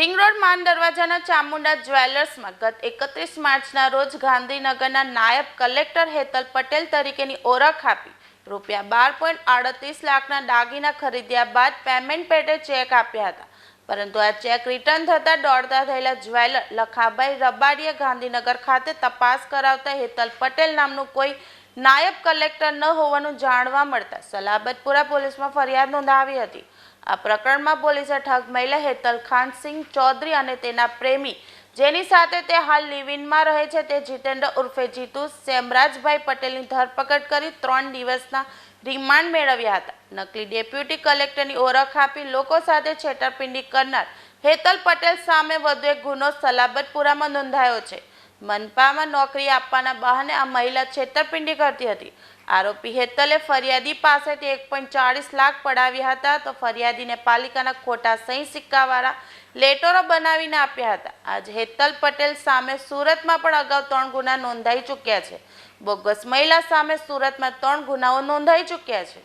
Ring road માન દરવાજાના ચામુંડા જ્વેલર્સમાં ગત એકત્રીસ માર્ચના રોજ ગાંધીનગરના નાયબ કલેક્ટર હેતલ પટેલ તરીકેની ઓળખ આપી. રૂપિયા બાર પોઈન્ટ આડત્રીસ લાખના દાગીના ખરીદ્યા બાદ પેમેન્ટ પેટે ચેક આપ્યા હતા. પરંતુ આ ચેક રિટર્ન થતાં દોડતા થયેલા જ્વેલર લખાભાઈ રબાડીએ ગાંધીનગર ખાતે તપાસ કરાવતા હેતલ પટેલ નામનું કોઈ નાયબ કલેક્ટર ન હોવાનું જાણવા મળતા સલાબતપુરા પોલીસમાં ફરિયાદ નોંધાવી હતી. આ પ્રકરણમાં પોલીસે ઠગ મહિલા હેતલ ખાન સિંહ ચૌધરી અને તેના પ્રેમી જેની સાથે તે હાલ લિવિનમાં રહે છે, તે જીતેન્દ્ર ઉર્ફે જીતુ સેમરાજભાઈ પટેલની ધરપકડ કરી ત્રણ દિવસના રિમાન્ડ મેળવ્યા હતા. નકલી ડેપ્યુટી કલેક્ટરની ઓળખ આપી લોકો સાથે છેતરપિંડી કરનાર હેતલ પટેલ સામે વધુ એક ગુનો સલાબતપુરામાં નોંધાયો છે. મનપામાં નોકરી આપવાના બહાને આ મહિલા છેતરપિંડી કરતી હતી. આરોપી હેતલે ફરિયાદી પાસેથી એક પોઈન્ટ ચાળીસ લાખ પડાવ્યા હતા તો ફરિયાદીને પાલિકાના ખોટા સહી સિક્કાવાળા લેટરો બનાવીને આપ્યા હતા. આજે હેતલ પટેલ સામે સુરતમાં પણ અગાઉ ત્રણ ગુના નોંધાઈ ચૂક્યા છે. બોગસ મહિલા સામે સુરતમાં ત્રણ ગુનાઓ નોંધાઈ ચૂક્યા છે.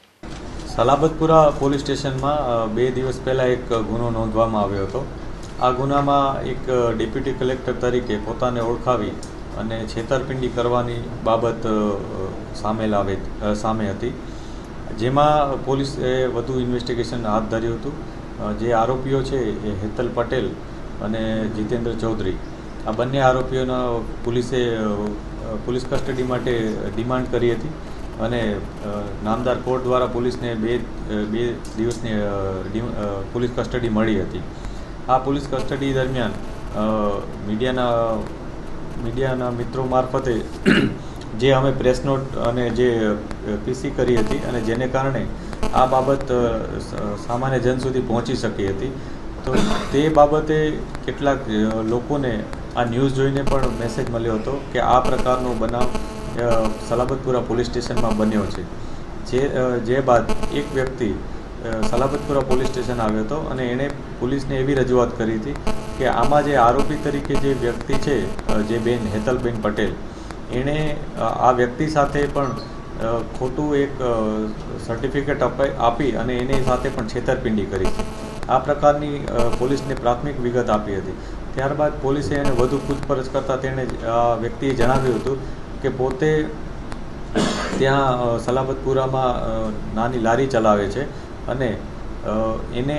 સલાબતપુરા પોલીસ સ્ટેશનમાં બે દિવસ પહેલાં એક ગુનો નોંધવામાં આવ્યો હતો. આ ગુનામાં એક ડેપ્યુટી કલેક્ટર તરીકે પોતાને ઓળખાવી અને છેતરપિંડી કરવાની બાબત સામેલ આવે સામે હતી. જેમાં પોલીસે વધુ ઇન્વેસ્ટિગેશન હાથ ધર્યું હતું. જે આરોપીઓ છે એ હેતલ પટેલ અને જીતેન્દ્ર ચૌધરી. આ બંને આરોપીઓના પોલીસે પોલીસ કસ્ટડી માટે ડિમાન્ડ કરી હતી અને નામદાર કોર્ટ દ્વારા પોલીસને બે બે દિવસની પોલીસ કસ્ટડી મળી હતી. આ પોલીસ કસ્ટડી દરમિયાન મીડિયાના મીડિયાના મિત્રો મારફતે જે અમે પ્રેસ નોટ અને જે પીસી કરી હતી અને જેને કારણે આ બાબત સામાન્ય જન સુધી પહોંચી શકી હતી. તો તે બાબતે કેટલાક લોકોને આ ન્યૂઝ જોઈને પણ મેસેજ મળ્યો હતો કે આ પ્રકારનો બનાવ સલાબતપુરા પોલીસ સ્ટેશનમાં બન્યો છે. જે જે બાદ એક વ્યક્તિ સલાબતપુરા પોલીસ સ્ટેશન આવ્યો હતો અને એણે પોલીસને એવી રજૂઆત કરી હતી કે આમાં જે આરોપી તરીકે જે વ્યક્તિ છે જે બેન હેતલબેન પટેલ, એણે આ વ્યક્તિ સાથે પણ ખોટું એક સર્ટિફિકેટ આપી અને એની સાથે પણ છેતરપિંડી કરી. આ પ્રકારની પોલીસને પ્રાથમિક વિગત આપી હતી. ત્યારબાદ પોલીસે એને વધુ પૂછપરછ કરતાં તેણે આ વ્યક્તિએ જણાવ્યું હતું કે પોતે ત્યાં સલાબતપુરામાં નાની લારી ચલાવે છે. અને એને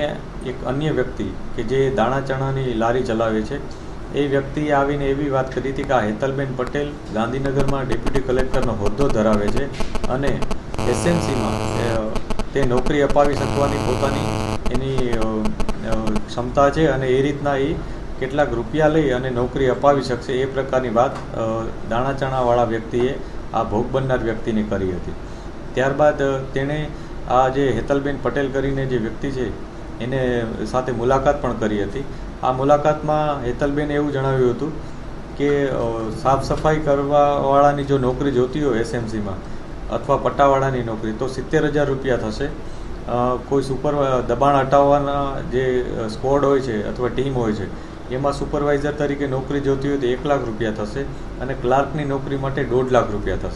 એક અન્ય વ્યક્તિ કે જે દાણા ચણાની લારી ચલાવે છે, એ વ્યક્તિએ આવીને એવી વાત કરી હતી કે આ હેતલબેન પટેલ ગાંધીનગરમાં ડેપ્યુટી કલેક્ટરનો હોદ્દો ધરાવે છે અને એસએમસીમાં તે નોકરી અપાવી શકવાની પોતાની એની ક્ષમતા છે અને એ રીતના એ કેટલાક રૂપિયા લઈ અને નોકરી અપાવી શકશે એ પ્રકારની વાત દાણા ચણાવાળા વ્યક્તિએ આ ભોગ બનનાર વ્યક્તિને કરી હતી. ત્યારબાદ તેણે આ જે હેતલબેન પટેલ કરીને જે વ્યક્તિ છે, એને સાથે મુલાકાત પણ કરી હતી. આ મુલાકાતમાં હેતલબેન એવું જણાવ્યું હતું કે સાફ સફાઈ કરવાવાળાની જો નોકરી જોતી હોય એસએમસીમાં, અથવા પટ્ટાવાળાની નોકરી, તો સિત્તેર હજાર રૂપિયા થશે. કોઈ સુપર દબાણ હટાવવાના જે સ્કોડ હોય છે અથવા ટીમ હોય છે, એમાં સુપરવાઇઝર તરીકે નોકરી જોતી હોય તો એક લાખ રૂપિયા થશે અને ક્લાર્કની નોકરી માટે દોઢ લાખ રૂપિયા થશે.